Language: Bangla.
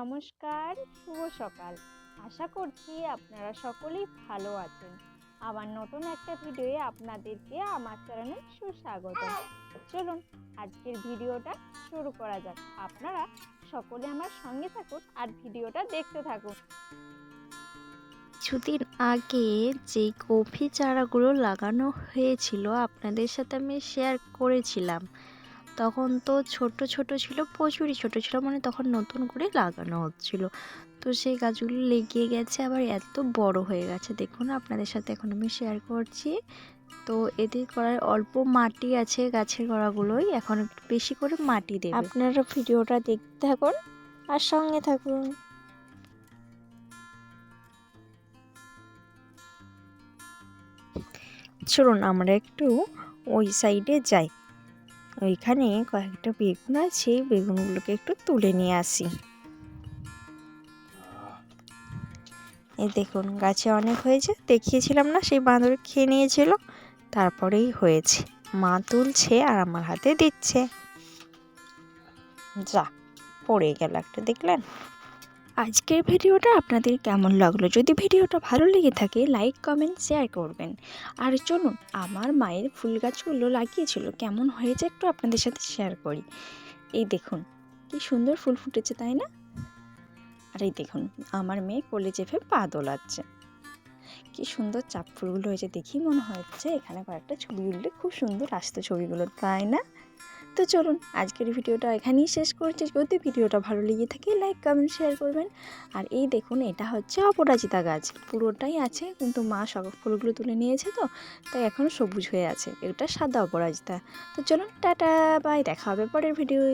নমস্কার, শুভ সকাল। আশা করছি আপনারা সকলেই ভালো আছেন। আবার নতুন একটা ভিডিওয়ে আপনাদেরকে আমার চ্যানেলে সুস্বাগত। চলুন, আজকের ভিডিওটা শুরু করা যাক। আপনারা সকলে আমার সঙ্গে থাকুন আর ভিডিওটা দেখতে থাকুন। কিছুদিন আগে যে কফি চারাগুলো লাগানো হয়েছিল, আপনাদের সাথে আমি শেয়ার করেছিলাম। তখন তো ছোট ছোট ছিল প্রচুরই ছোট ছিল মানে তখন নতুন করে লাগানো হচ্ছিল। তো সেই গাছগুলো লেগে গেছে আবার এত বড় হয়ে গেছে। দেখুন আপনাদের সাথে এখন আমি শেয়ার করছি। তো এতে করার অল্প মাটি আছে গাছের গোড়াগুলোই এখন একটু বেশি করে মাটি দেবে। আপনারা ভিডিওটা দেখতে থাকুন আর সঙ্গে থাকুন। চলুন আমরা একটু ওই সাইডে যাই। ওইখানে কয়েকটা বেগুন আছে, বেগুনগুলোকে একটু তুলে নিয়ে আসি। এই দেখুন, গাছে অনেক হয়েছে, দেখিয়েছিলাম না, সেই বাঁদর খেয়ে নিয়েছিল, তারপরেই হয়েছে। মা তুলছে আর আমার হাতে দিচ্ছে। যা, পড়ে গেল একটা, দেখলেন? আজকের ভিডিওটা আপনাদের কেমন লাগল? যদি ভিডিওটা ভালো লেগে থাকে লাইক কমেন্ট শেয়ার করবেন। আর চলুন, আমার মায়ের ফুল গাছগুলো লাগিয়েছিল। কেমন হয়েছে একটু আপনাদের সাথে শেয়ার করি। এই দেখুন, কি সুন্দর ফুল ফুটেছে, তাই না? আর এই দেখুন, আমার মেয়ে কোলে চেপে পা দোলাচ্ছে। কি সুন্দর চাপ ফুলগুলো হয়েছে, দেখি মনে হচ্ছে এখানে কয়েকটা ছবি উঠলে খুব সুন্দর আসতো ছবিগুলো, তাই না? তো চলুন, আজকের ভিডিওটা এখানেই শেষ করছি। যদি ভিডিওটা ভালো লেগে থাকে লাইক কমেন্ট শেয়ার করবেন। আর এই দেখুন, এটা হচ্ছে অপরাজিতা গাছ। পুরোটাই আছে, কিন্তু মা সব ফুলগুলো তুলে নিয়েছে তো, তাই এখন সবুজ হয়ে আছে। এটা সাদা অপরাজিতা। তো চলুন, টাটা বাই দেখা হবে পরের ভিডিওয়।